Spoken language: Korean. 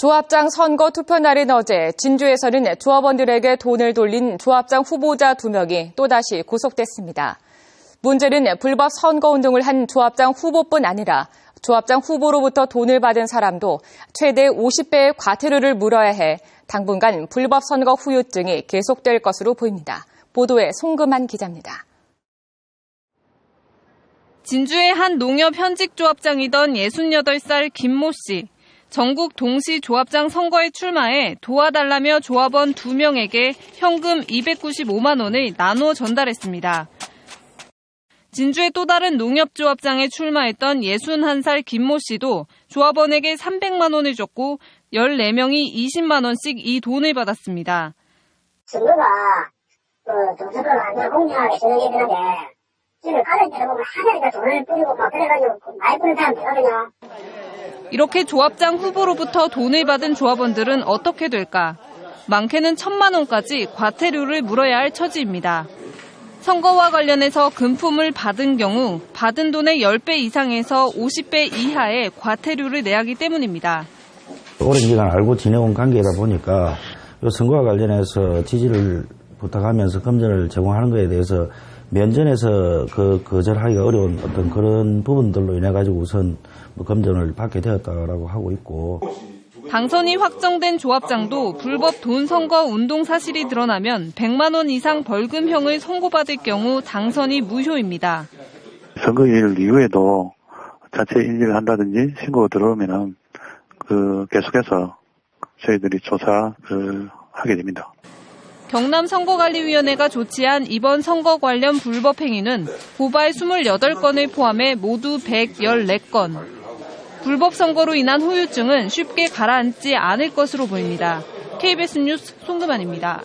조합장 선거 투표 날인 어제 진주에서는 조합원들에게 돈을 돌린 조합장 후보자 두 명이 또다시 구속됐습니다. 문제는 불법 선거운동을 한 조합장 후보뿐 아니라 조합장 후보로부터 돈을 받은 사람도 최대 50배의 과태료를 물어야 해 당분간 불법 선거 후유증이 계속될 것으로 보입니다. 보도에 송금한 기자입니다. 진주의 한 농협 현직 조합장이던 68살 김모 씨. 전국 동시 조합장 선거에 출마해 도와달라며 조합원 2명에게 현금 295만 원을 나누어 전달했습니다. 진주의 또 다른 농협조합장에 출마했던 61살 김모 씨도 조합원에게 300만 원을 줬고 14명이 20만 원씩 이 돈을 받았습니다. 그 정책을 완전 공정하게 진행해야 되는데 지금 가는 데로 보면 하나니까 돈을 뿌리고 막 그래가지고 많이 뿌는 사람 되거든요. 이렇게 조합장 후보로부터 돈을 받은 조합원들은 어떻게 될까? 많게는 천만 원까지 과태료를 물어야 할 처지입니다. 선거와 관련해서 금품을 받은 경우 받은 돈의 10배 이상에서 50배 이하의 과태료를 내야 하기 때문입니다. 오랜 기간 알고 지내온 관계다 보니까 이 선거와 관련해서 지지를 부탁하면서 검전을 제공하는 것에 대해서 면전에서 그 거절하기가 어려운 어떤 그런 부분들로 인해 가지고 우선 뭐 검전을 받게 되었다라고 하고 있고 당선이 확정된 조합장도 불법 돈 선거 운동 사실이 드러나면 100만 원 이상 벌금형을 선고받을 경우 당선이 무효입니다. 선거일 이후에도 자체 인지를 한다든지 신고가 들어오면은 그 계속해서 저희들이 조사 그 하게 됩니다. 경남 선거관리위원회가 조치한 이번 선거 관련 불법 행위는 고발 28건을 포함해 모두 114건. 불법 선거로 인한 후유증은 쉽게 가라앉지 않을 것으로 보입니다. KBS 뉴스 송금환입니다.